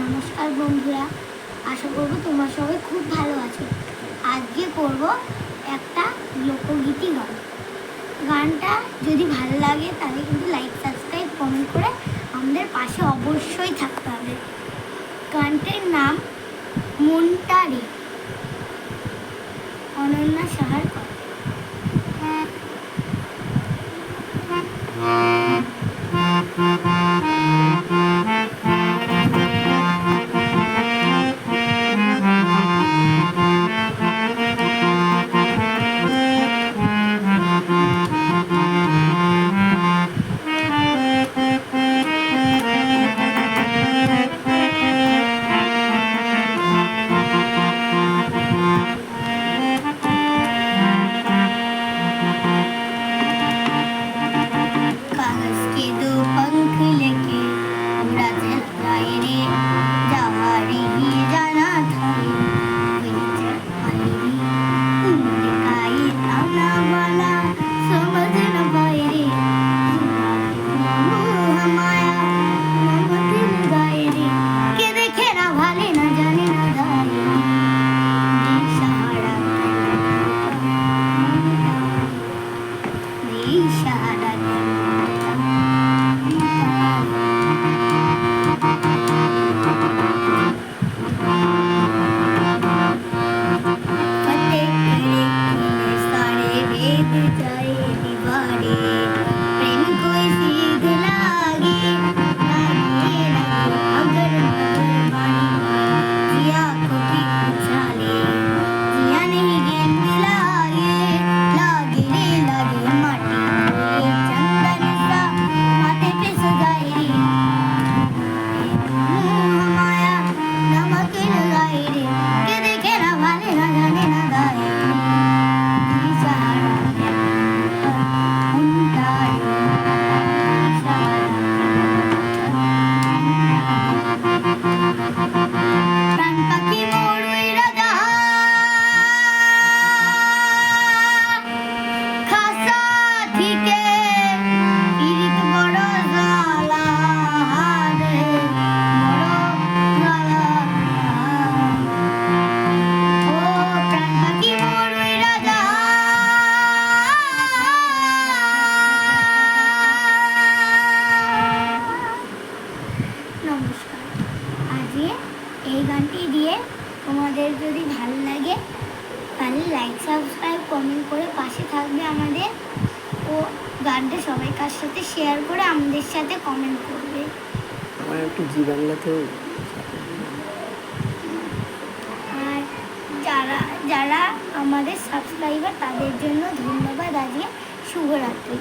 নমস্কার বন্ধুরা, আশা করব তোমার সবাই খুব ভালো আছো। আজকে করব একটা লোকগীতি গান গানটা যদি ভালো লাগে তাহলে কিন্তু লাইক সাবস্ক্রাইব কমেন্ট করে আমাদের পাশে অবশ্যই থাকতে হবে। গানটির নাম মনটারে অনন্যা সাহার siya তোমাদের যদি ভালো লাগে তাহলে লাইক সাবস্ক্রাইব কমেন্ট করে পাশে থাকবে আমাদের। ও গানটা সবাই কার সাথে শেয়ার করে আমাদের সাথে কমেন্ট করবে। আমার একটু জি বাংলাতেও আর যারা যারা আমাদের সাবস্ক্রাইবার তাদের জন্য ধন্যবাদ আজকে। শুভরাত্রি।